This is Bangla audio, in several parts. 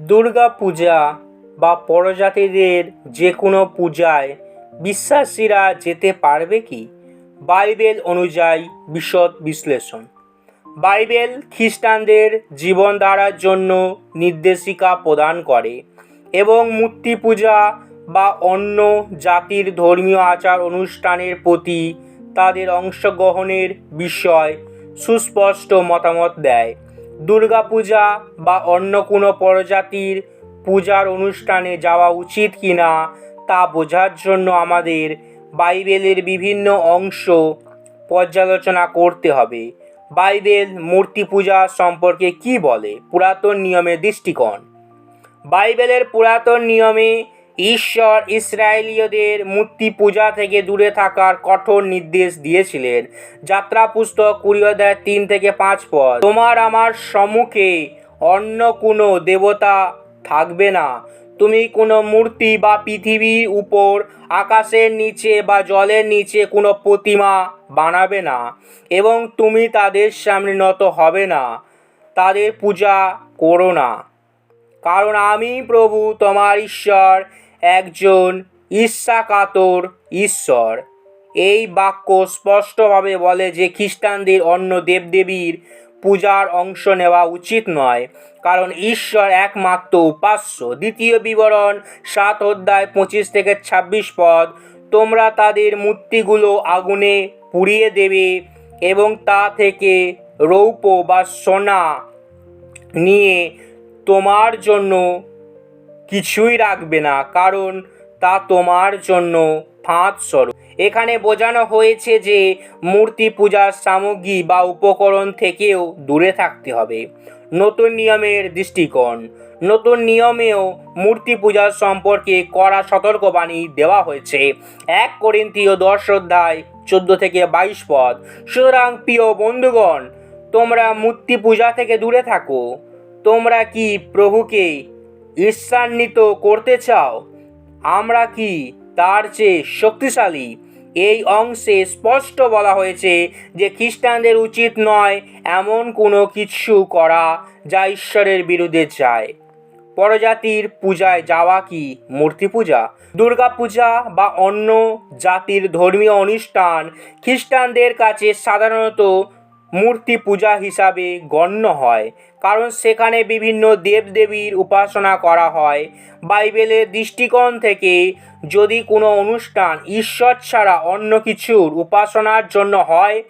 দুর্গা পূজা বা পরজাতিদের যে কোনো পূজায় বিশ্বাসীরা যেতে পারবে কি? বাইবেল অনুযায়ী বিশদ বিশ্লেষণ। বাইবেল খ্রিস্টানদের জীবনধারার জন্য নির্দেশিকা প্রদান করে এবং মূর্তি পূজা বা অন্য জাতির ধর্মীয় আচার অনুষ্ঠানের প্রতি তাদের অংশগ্রহণের বিষয় সুস্পষ্ট মতামত দেয়। দুর্গাপূজা বা অন্য কোনো প্রজাতির পূজার অনুষ্ঠানে যাওয়া উচিত কি না তা বোঝার জন্য আমাদের বাইবেলের বিভিন্ন অংশ পর্যালোচনা করতে হবে। বাইবেল মূর্তি পূজা সম্পর্কে কি বলে? পুরাতন নিয়মের দৃষ্টিকোণ। বাইবেলের পুরাতন নিয়মে ঈশ্বর ইসরায়েলীয়দের মূর্তি পূজা থেকে দূরে থাকার কঠোর নির্দেশ দিয়েছিলেন। যাত্রা পুস্তক কুড়ি অধ্যায় তিন থেকে পাঁচ পদ। তোমার আমার সম্মুখে অন্য কোনো দেবতা থাকবে না। তুমি কোনো মূর্তি বা পৃথিবীর উপর, আকাশের নিচে বা জলের নিচে কোনো প্রতিমা বানাবে না এবং তুমি তাদের সামনে নত হবে না। তাদের পূজা করো না। কারণ আমি প্রভু তোমার ঈশ্বর একজন ঈর্ষাকাতর ঈশ্বর। এই বাক্য স্পষ্টভাবে বলে যে খ্রিস্টানদের অন্য দেবদেবীর পূজার অংশ নেওয়া উচিত নয়, কারণ ঈশ্বর একমাত্র উপাস্য। দ্বিতীয় বিবরণ সাত অধ্যায় পঁচিশ থেকে ছাব্বিশ পদ, তোমরা তাদের মূর্তিগুলো আগুনে পুড়িয়ে দেবে এবং তা থেকে রৌপ্য বা সোনা নিয়ে তোমার জন্য কিছুই রাখবে না, কারণ তা তোমার জন্য ফাঁদ স্বরূপ এখানে বোঝানো হয়েছে যে মূর্তি পূজার সামগ্রী বা উপকরণ থেকেও দূরে থাকতে হবে। নতুন নিয়মের দৃষ্টিকোণ। নতুন নিয়মেও মূর্তি পূজার সম্পর্কে কড়া সতর্কবাণী দেওয়া হয়েছে। এক করিন্তীয় দশ অধ্যায় চোদ্দ থেকে বাইশ পদ। সুতরাং, প্রিয় বন্ধুগণ, তোমরা মূর্তি পূজা থেকে দূরে থাকো। তোমরা কি প্রভুকে ঈর্ষান্বিত করতে চাও, আমরা কি তার চেয়ে শক্তিশালী? এই অংশে স্পষ্ট বলা হয়েছে যে খ্রিস্টানদের উচিত নয় এমন কোনো কিছু করা যা ঈশ্বরের বিরুদ্ধে যায়। পরজাতির পূজায় যাওয়া কি মূর্তি পূজা? দুর্গা পূজা বা অন্য জাতির ধর্মীয় অনুষ্ঠান খ্রিস্টানদের কাছে সাধারণত মূর্তি পূজা হিসাবে গণ্য হয়, কারণ সেখানে বিভিন্ন দেবদেবীর উপাসনা করা হয়। বাইবেলের দৃষ্টিকোণ থেকে যদি কোনো অনুষ্ঠান ঈশ্বর ছাড়া অন্য কিছুর উপাসনার জন্য হয়,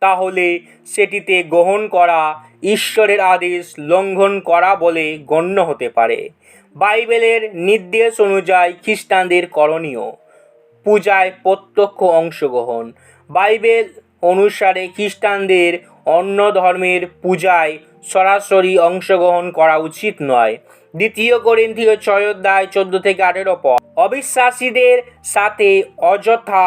তাহলে সেটিতে গ্রহণ করা, ঈশ্বরের আদেশ লঙ্ঘন করা বলে গণ্য হতে পারে। বাইবেলের নির্দেশ অনুযায়ী খ্রিস্টানদের করণীয়, পূজায় প্রত্যক্ষ অংশগ্রহণ। বাইবেল অনুসারে খ্রিস্টানদের অন্য ধর্মের পূজায় সরাসরি অংশগ্রহণ করা উচিত নয়। দ্বিতীয় করিন্থীয় ছয় অধ্যায় চোদ্দ থেকে আঠেরো পর অবিশ্বাসীদের সাথে অযথা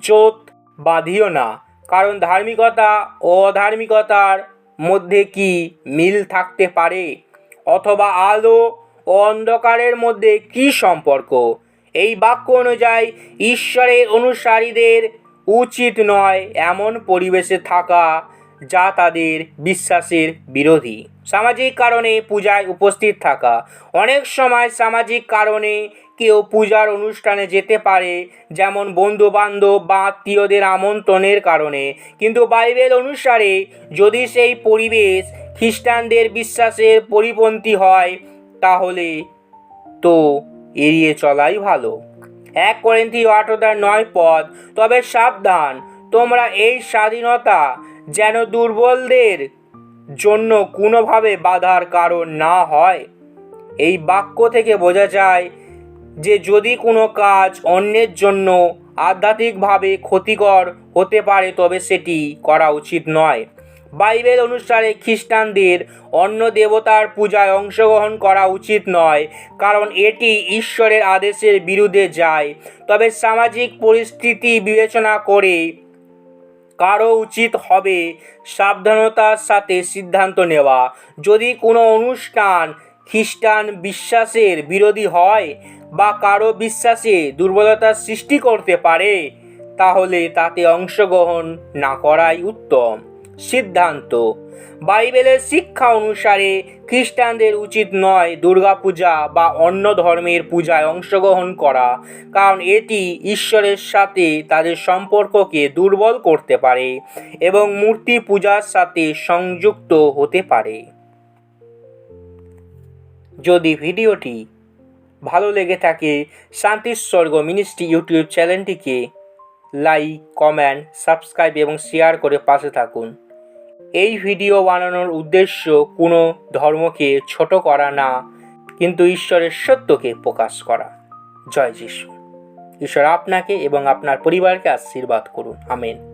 জোত বাঁধিও না। কারণ ধার্মিকতা ও অধার্মিকতার মধ্যে কি মিল থাকতে পারে? অথবা আলো ও অন্ধকারের মধ্যে কি সম্পর্ক? এই বাক্য অনুযায়ী ঈশ্বরের অনুসারীদের উচিত নয় এমন পরিবেশে থাকা যা তাদের বিশ্বাসের বিরোধী। সামাজিক কারণে পূজায় উপস্থিত থাকা। অনেক সময় সামাজিক কারণে কেউ পূজার অনুষ্ঠানে যেতে পারে, যেমন বন্ধু বান্ধব বা আত্মীয়দের আমন্ত্রণের কারণে। কিন্তু বাইবেল অনুসারে যদি সেই পরিবেশ খ্রিস্টানদের বিশ্বাসের পরিপন্থী হয়, তাহলে তো এড়িয়ে চলাই ভালো। এক করেন্থী অধ্যায় নয় পদ, তবে সাবধান, তোমরা এই স্বাধীনতা যেন দুর্বলদের জন্য কোনোভাবে বাধার কারণ না হয়। এই বাক্য থেকে বোঝা যায় যে যদি কোনো কাজ অন্যের জন্য আধ্যাত্মিকভাবে ক্ষতিকর হতে পারে, তবে সেটি করা উচিত নয়। বাইবেল অনুসারে খ্রিস্টানদের অন্য দেবতার পূজায় অংশগ্রহণ করা উচিত নয়, কারণ এটি ঈশ্বরের আদেশের বিরুদ্ধে যায়। তবে সামাজিক পরিস্থিতি বিবেচনা করে কারও উচিত হবে সাবধানতার সাথে সিদ্ধান্ত নেওয়া। যদি কোনো অনুষ্ঠান খ্রিস্টান বিশ্বাসের বিরোধী হয় বা কারও বিশ্বাসে দুর্বলতার সৃষ্টি করতে পারে, তাহলে তাতে অংশগ্রহণ না করাই উত্তম। সিদ্ধান্ত। বাইবেলের শিক্ষা অনুসারে খ্রিস্টানদের উচিত নয় দুর্গাপূজা বা অন্য ধর্মের পূজায় অংশগ্রহণ করা, কারণ এটি ঈশ্বরের সাথে তাদের সম্পর্ককে দুর্বল করতে পারে এবং মূর্তি পূজার সাথে সংযুক্ত হতে পারে। যদি ভিডিওটি ভালো লেগে থাকে, শান্তির স্বর্গ মিনিস্ট্রি ইউটিউব চ্যানেলটিকে লাইক কমেন্ট সাবস্ক্রাইব এবং শেয়ার করে পাশে থাকুন। এই ভিডিও বানানোর উদ্দেশ্য কোনো ধর্মকে ছোট করা না, কিন্তু ঈশ্বরের সত্যকে প্রকাশ করা। জয় যিশু। ঈশ্বর আপনাকে এবং আপনার পরিবারকে আশীর্বাদ করুন। আমেন।